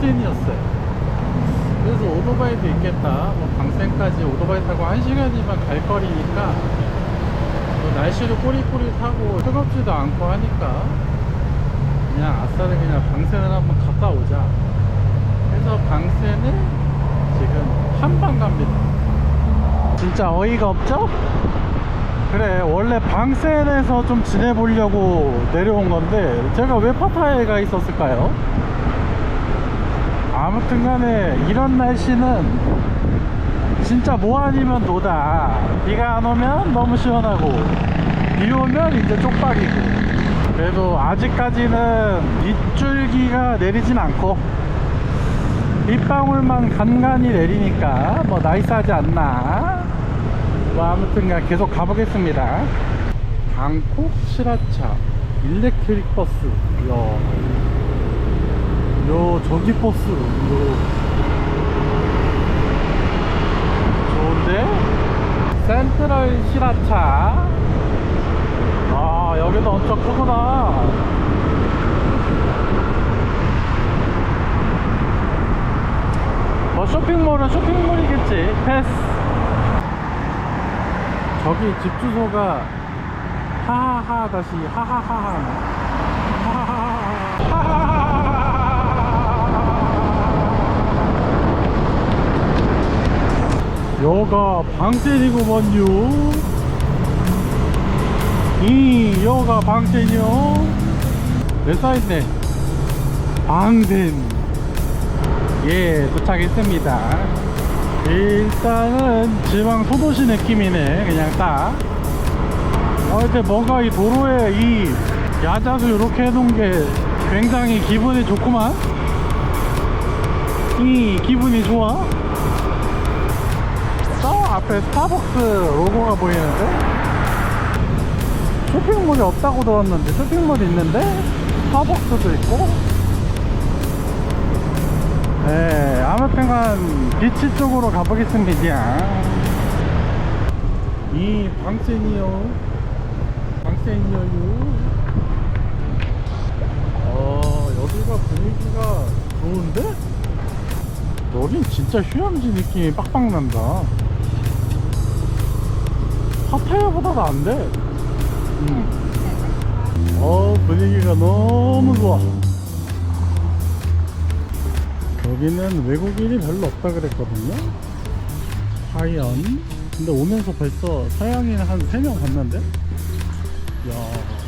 방센이었어요 그래서 오토바이도 있겠다 뭐 방센까지 오토바이 타고 한 시간이면 갈 거리니까 뭐 날씨도 꼬릿꼬릿하고 뜨겁지도 않고 하니까 그냥 아싸리 그냥 방센을 한번 갔다 오자 해서 방센을 지금 한방 갑니다 진짜 어이가 없죠? 그래 원래 방센에서 좀 지내보려고 내려온 건데 제가 왜 파타야에 가 있었을까요? 아무튼 간에 이런 날씨는 진짜 뭐 아니면 노다. 비가 안 오면 너무 시원하고 비 오면 이제 쪽박이고. 그래도 아직까지는 빗줄기가 내리진 않고 빗방울만 간간히 내리니까 뭐 나이스하지 않나. 뭐 아무튼간 계속 가보겠습니다. 방콕 시라차 일렉트릭 버스. 이야 요 저기 버스 요 좋은데? 센트럴 시라차. 아 여기도 엄청 크구나. 뭐 쇼핑몰은 쇼핑몰이겠지. 패스. 저기 집 주소가 하하하 다시 하하하하 여가 방센이구먼요. 이 여가 방센이요. 왜 써있네. 방센 예 도착했습니다. 일단은 지방 소도시 느낌이네. 그냥 딱. 어, 근데 뭔가 이 도로에 이 야자수 이렇게 해놓은 게 굉장히 기분이 좋구만. 이 기분이 좋아. 저 앞에 스타벅스 로고가 보이는데? 쇼핑몰이 없다고 들었는데 쇼핑몰이 있는데? 스타벅스도 있고? 네 아무튼간 비치 쪽으로 가보겠습니다. 이 방센이요. 방센이요. 어 여기가 분위기가 좋은데? 여긴 진짜 휴양지 느낌이 빡빡 난다 파타야보다 나은데 음. 어 분위기가 너무 좋아. 여기는 외국인이 별로 없다 그랬거든요. 하이언. 근데 오면서 벌써 서양인 한 3명 봤는데? 야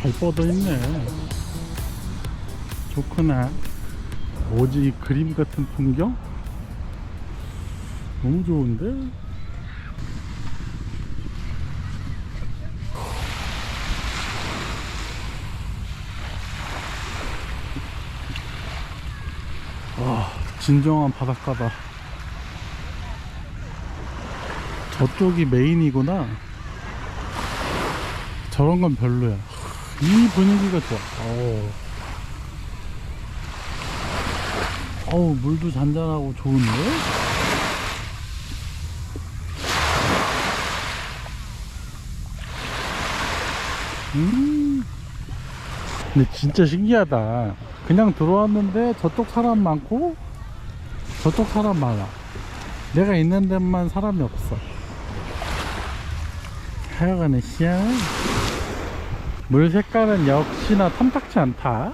잘 뻗어 있네. 좋구나. 뭐지 이 그림 같은 풍경? 너무 좋은데? 와 진정한 바닷가다. 저쪽이 메인이구나. 저런 건 별로야. 이 분위기가 좋아. 어우, 어우 물도 잔잔하고 좋은데? 음. 근데 진짜 신기하다. 그냥 들어왔는데 저쪽 사람 많고 저쪽 사람 많아. 내가 있는 데만 사람이 없어. 하여간에 시야 물 색깔은 역시나 탐탁치 않다.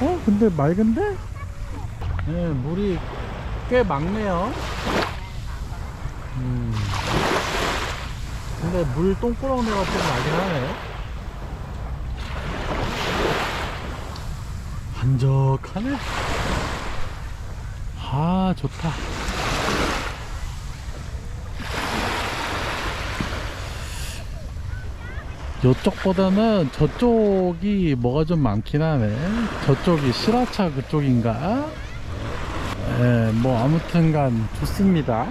어 근데 맑은데? 네 물이 꽤 맑네요. 음. 근데 물 똥꾸렁내가 좀 나긴 하네. 한적하네 아 좋다. 요쪽보다는 저쪽이 뭐가 좀 많긴 하네. 저쪽이 시라차 그쪽인가? 예, 뭐 아무튼간 좋습니다.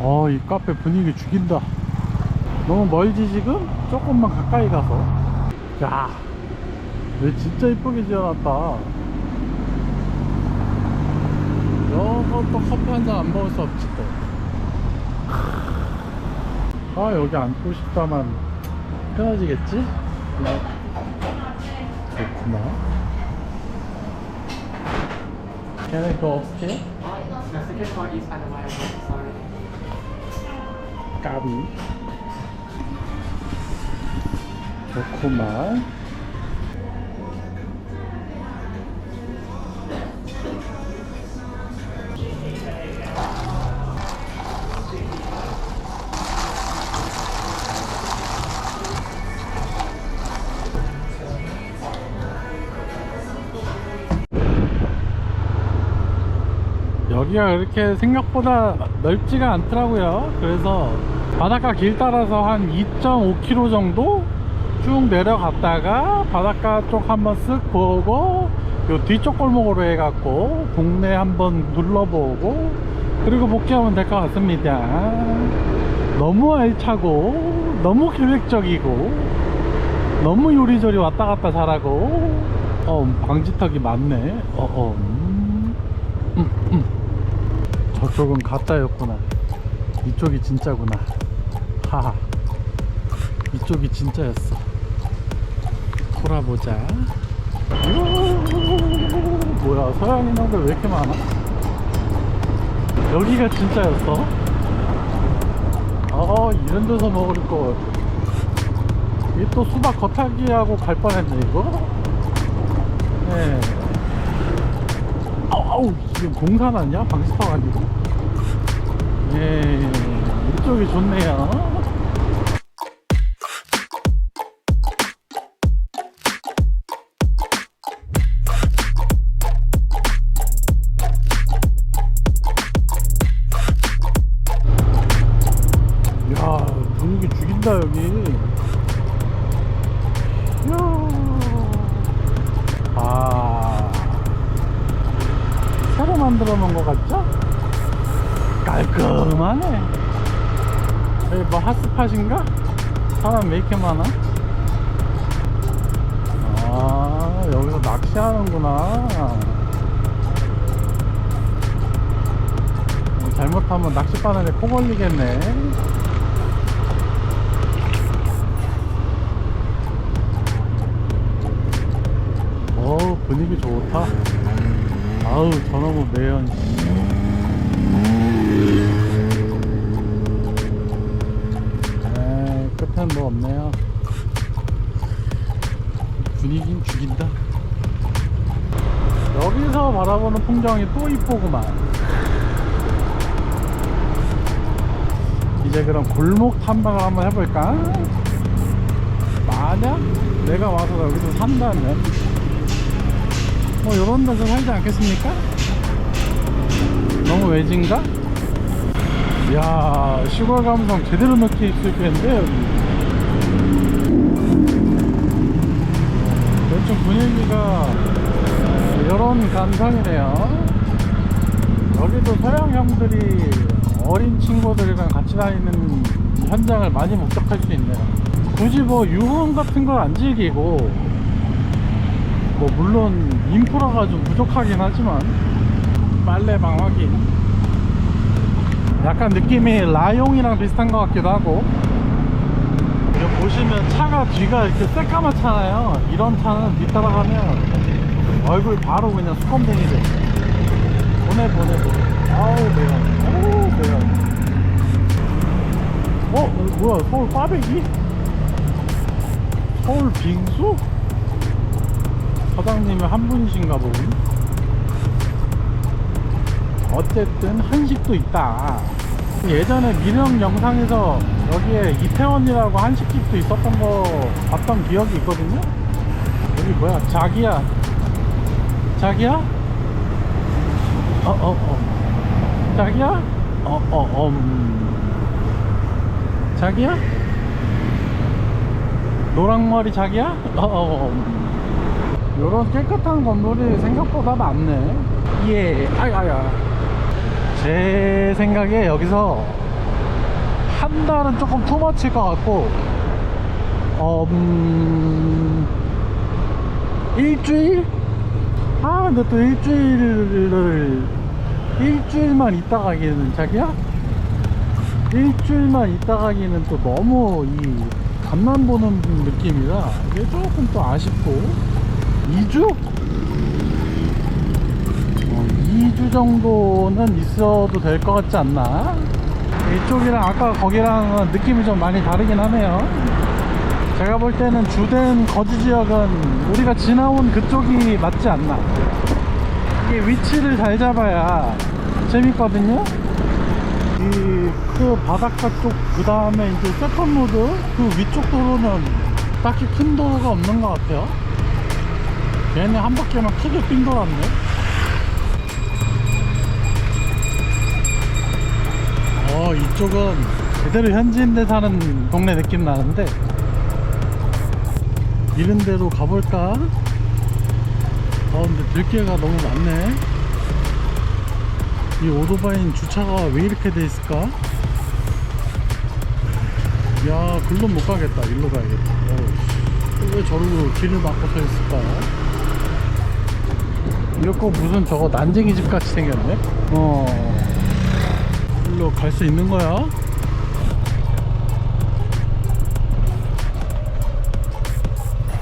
어 이 카페 분위기 죽인다. 너무 멀지 지금? 조금만 가까이 가서. 야왜 진짜 이쁘게 지어놨다 저것도 커피 한 잔 안 먹을 수 없지 또. 아 여기 앉고 싶다만 편해지겠지? 나 좋구나. Can I go upstairs? The second floor is unavailable. Sorry. 까비. 좋구만. 여기가 그렇게 생각보다 넓지가 않더라고요. 그래서 바닷가 길 따라서 한 2.5km 정도 쭉 내려갔다가 바닷가 쪽 한번 쓱 보고 요 뒤쪽 골목으로 해갖고 동네 한번 둘러보고 그리고 복귀하면 될 것 같습니다. 너무 알차고 너무 계획적이고 너무 요리조리 왔다 갔다 잘하고 어 방지턱이 많네. 어 어. 음. 음, 음. 저쪽은 가짜였구나. 이쪽이 진짜구나. 하하. 이쪽이 진짜였어. 돌아보자. 뭐야, 서양 인형들 왜 이렇게 많아? 여기가 진짜였어? 어, 이런 데서 먹을 거. 이게 또 수박 겉핥기하고 갈 뻔했네, 이거? 네. 아우 지금 공사 났냐? 방스터 아니고? 예, 이쪽이 좋네요. 핫스팟인가? 사람 왜 이렇게 많아? 아, 여기서 낚시하는구나. 잘못하면 낚시바늘에 코 걸리겠네. 어 분위기 좋다. 아우 저놈의 매연 끝엔 뭐 없네요 분위긴 죽인다 여기서 바라보는 풍경이 또 이쁘구만 이제 그럼 골목 탐방을 한번 해볼까? 만약 내가 와서 여기서 산다면 뭐 이런 데서 살지 않겠습니까? 너무 외진가? 이야 시골 감성 제대로 느낄 수 있겠는데 여기 대충 분위기가 이런 감성이네요. 여기도 서양 형들이 어린 친구들이랑 같이 다니는 현장을 많이 목격할 수 있네요. 굳이 뭐 유흥 같은 걸 안 즐기고 뭐 물론 인프라가 좀 부족하긴 하지만 빨래방 확인 약간 느낌이 라용이랑 비슷한 것 같기도 하고 보시면 차가 뒤가 이렇게 새까맣잖아요 이런 차는 뒤따라가면 얼굴 바로 그냥 수검댕이 돼 보내 보내 보내 아우 매연 아우 매연 어? 뭐야 서울 꽈배기? 서울 빙수? 사장님이 한 분이신가 보군. 어쨌든 한식도 있다. 예전에 미령 영상에서 여기에 이태원이라고 한식집도 있었던 거 봤던 기억이 있거든요. 여기 뭐야? 자기야. 자기야? 어, 어, 어. 자기야? 어, 어, 어. 음. 자기야? 노랑머리 자기야? 어, 어, 어. 음. 요런 깨끗한 건물이 생각보다 많네 예 아야야 제 생각에 여기서 한 달은 조금 투머치일 것 같고 어, 음, 일주일? 아 근데 또 일주일을 일주일만 있다 가기는 자기야? 일주일만 있다 가기는 또 너무 이 간만 보는 느낌이라 이게 조금 또 아쉽고 2주? 어, 2주 정도는 있어도 될 것 같지 않나? 이쪽이랑 아까 거기랑은 느낌이 좀 많이 다르긴 하네요. 제가 볼 때는 주된 거주 지역은 우리가 지나온 그쪽이 맞지 않나. 이게 위치를 잘 잡아야 재밌거든요. 이 그 바닷가 쪽 그 다음에 이제 세컨로드 그 위쪽 도로는 딱히 큰 도로가 없는 것 같아요. 걔네 한 바퀴만 크게 삥 돌았네 어 이쪽은 제대로 현지인들 사는 동네 느낌 나는데 이런 데로 가볼까? 아 근데 들개가 너무 많네 이 오토바이는 주차가 왜 이렇게 돼 있을까? 야 글로 못 가겠다 일로 가야겠다 어우, 왜 저러고 길을 막고 서 있을까? 이거 무슨 저거 난쟁이 집 같이 생겼네? 어 일로 갈 수 있는 거야?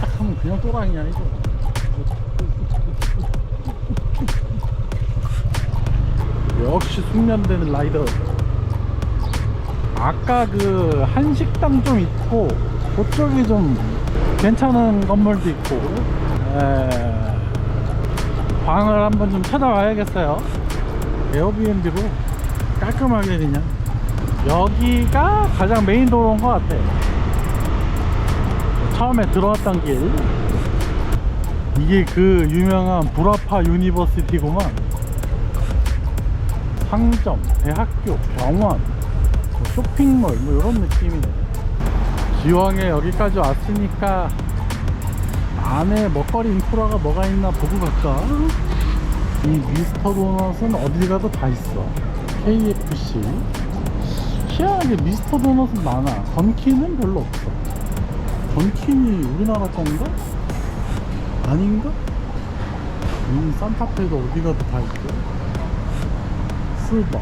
딱 하면 그냥 또랑이야 이거 역시 숙련되는 라이더. 아까 그 한식당 좀 있고 그쪽이 좀 괜찮은 건물도 있고. 에, 방을 한번 좀 찾아와야겠어요. 에어비앤비로 깔끔하게 그냥. 여기가 가장 메인 도로인 것 같아. 처음에 들어왔던 길. 이게 그 유명한 브라파 유니버시티구만. 상점, 대학교, 병원, 뭐 쇼핑몰 뭐 이런 느낌이네. 기왕에 여기까지 왔으니까 안에 먹거리 인프라가 뭐가 있나 보고 갈까? 이 미스터 도넛은 어딜 가도 다 있어. KFC 희한하게 미스터 도넛은 많아. 던킨은 별로 없어. 던킨이 우리나라 건가? 아닌가? 이 산타페도 어디 가도 다 있고 슬버.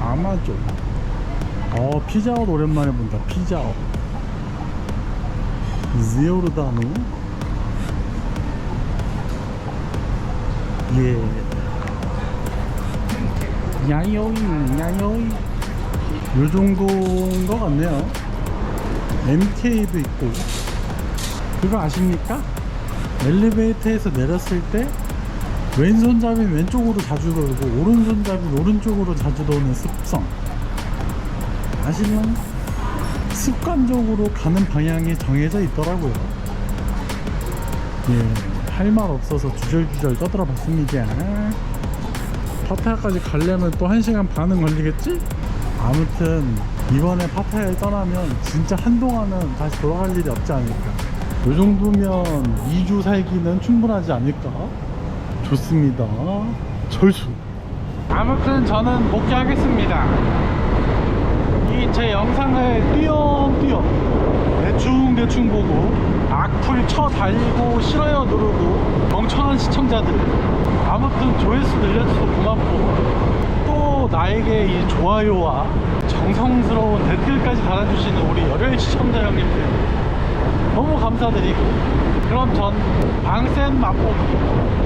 아마존. 어 피자헛 오랜만에 본다. 피자헛 지오르다노? 예 야요이 야요이. 요 정도인 것 같네요. MK도 있고. 그거 아십니까? 엘리베이터에서 내렸을 때 왼손잡이 왼쪽으로 자주 돌고 오른손잡이 오른쪽으로 자주 도는 습성. 아시면 습관적으로 가는 방향이 정해져 있더라고요. 예 할 말 없어서 주절주절 떠들어 봤습니다 파타야까지 가려면 또 1시간 반은 걸리겠지? 아무튼 이번에 파타야를 떠나면 진짜 한동안은 다시 돌아갈 일이 없지 않을까. 요 정도면 2주 살기는 충분하지 않을까? 좋습니다. 절수. 아무튼 저는 복귀하겠습니다. 이 제 영상을 띄엄띄엄 대충대충 보고 악플 쳐 달리고 싫어요 누르고 멍청한 시청자들. 아무튼 조회수 늘려줘서 고맙고. 또 나에게 이 좋아요와 정성스러운 댓글까지 달아주시는 우리 열혈 시청자 형님들 너무 감사드리고. 그럼 전 방센 맛보기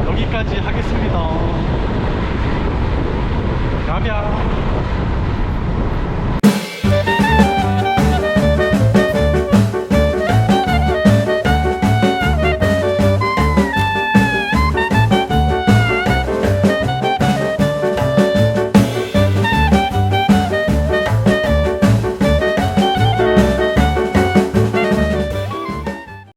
여기까지 하겠습니다. 가ဗျ